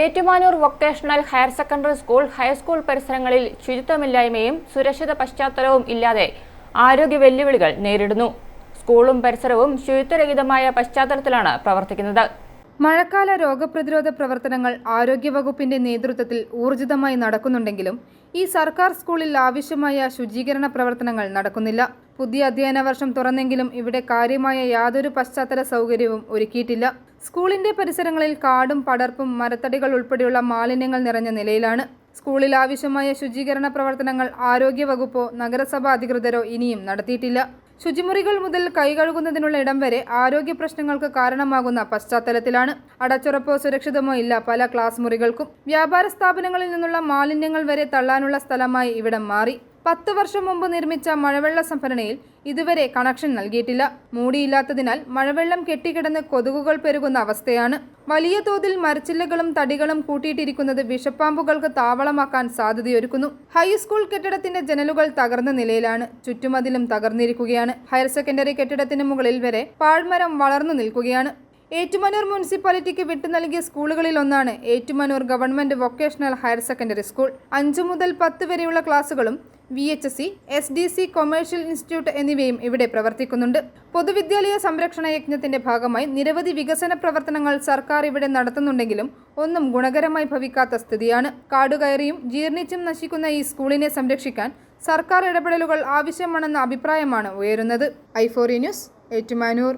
Ettumanoor vocational higher secondary school high school പരിസരങ്ങളിൽ ശുചിത്വമില്ലായ്മയും സുരക്ഷിത പശ്ചാത്തലവും ഇല്ലാതെ ആരോഗ്യ വെല്ലുവിളികൾ നേരിടുന്നു. സ്കൂളും പരിസരവും ശുചിത്വരഹിതമായ പശ്ചാത്തലത്തിലാണ് പ്രവർത്തിക്കുന്നത്. മഴക്കാല രോഗപ്രതിരോധ പ്രവർത്തനങ്ങൾ ആരോഗ്യവകുപ്പിന്റെ നേതൃത്വത്തിൽ ഊർജിതമായി നടക്കുന്നുണ്ടെങ്കിലും ഈ സർക്കാർ സ്കൂളിൽ ആവശ്യമായ ശുചീകരണ പ്രവർത്തനങ്ങൾ നടക്കുന്നില്ല. പുതിയ അധ്യയന വർഷം തുറന്നെങ്കിലും ഇവിടെ കാര്യമായ യാതൊരു പശ്ചാത്തല സൗകര്യവും ഒരുക്കിയിട്ടില്ല. സ്കൂളിന്റെ പരിസരങ്ങളിൽ കാടും പടർപ്പും മരത്തടികൾ ഉൾപ്പെടെയുള്ള മാലിന്യങ്ങൾ നിറഞ്ഞ നിലയിലാണ്. സ്കൂളിൽ ആവശ്യമായ ശുചീകരണ പ്രവർത്തനങ്ങൾ ആരോഗ്യവകുപ്പോ നഗരസഭാ അധികൃതരോ ഇനിയും നടത്തിയിട്ടില്ല. ശുചിമുറികൾ മുതൽ കൈകഴുകുന്നതിനുള്ള ഇടം വരെ ആരോഗ്യ പ്രശ്നങ്ങൾക്ക് കാരണമാകുന്ന പശ്ചാത്തലത്തിലാണ്. അടച്ചുറപ്പോ സുരക്ഷിതമോ ഇല്ല പല ക്ലാസ് മുറികൾക്കും വ്യാപാര സ്ഥാപനങ്ങളിൽ നിന്നുള്ള മാലിന്യങ്ങൾ വരെ തള്ളാനുള്ള സ്ഥലമായി ഇവിടം മാറി. പത്ത് വർഷം മുമ്പ് നിർമ്മിച്ച മഴവെള്ള സംഭരണിയിൽ ഇതുവരെ കണക്ഷൻ നൽകിയിട്ടില്ല. മൂടിയില്ലാത്തതിനാൽ മഴവെള്ളം കെട്ടിക്കിടന്ന് കൊതുകുകൾ പെരുകുന്ന അവസ്ഥയാണ്. വലിയ തോതിൽ മരച്ചില്ലകളും തടികളും കൂട്ടിയിട്ടിരിക്കുന്നത് വിഷപ്പാമ്പുകൾക്ക് താവളമാക്കാൻ സാധ്യതയൊരുക്കുന്നു. ഹൈസ്കൂൾ കെട്ടിടത്തിന്റെ ജനലുകൾ തകർന്ന നിലയിലാണ്. ചുറ്റുമതിലും തകർന്നിരിക്കുകയാണ്. ഹയർ സെക്കൻഡറി കെട്ടിടത്തിന് മുകളിൽ വരെ പാഴ്മരം വളർന്നു നിൽക്കുകയാണ്. ഏറ്റുമാനൂർ മുനിസിപ്പാലിറ്റിക്ക് വിട്ടു നൽകിയ സ്കൂളുകളിൽ ഒന്നാണ് Ettumanoor government vocational higher secondary school. അഞ്ചു മുതൽ പത്ത് വരെയുള്ള ക്ലാസുകളും V H S C S D C commercial institute എന്നിവയും ഇവിടെ പ്രവർത്തിക്കുന്നുണ്ട്. പൊതുവിദ്യാലയ സംരക്ഷണ യജ്ഞത്തിന്റെ ഭാഗമായി നിരവധി വികസന പ്രവർത്തനങ്ങൾ സർക്കാർ ഇവിടെ നടത്തുന്നുണ്ടെങ്കിലും ഒന്നും ഗുണകരമായി ഭവിക്കാത്ത സ്ഥിതിയാണ്. കാടുകയറിയും ജീർണിച്ചും നശിക്കുന്ന ഈ സ്കൂളിനെ സംരക്ഷിക്കാൻ സർക്കാർ ഇടപെടലുകൾ ആവശ്യമാണെന്ന അഭിപ്രായമാണ് ഉയരുന്നത്. ഐഫോറി ന്യൂസ് ഏറ്റുമാനൂർ.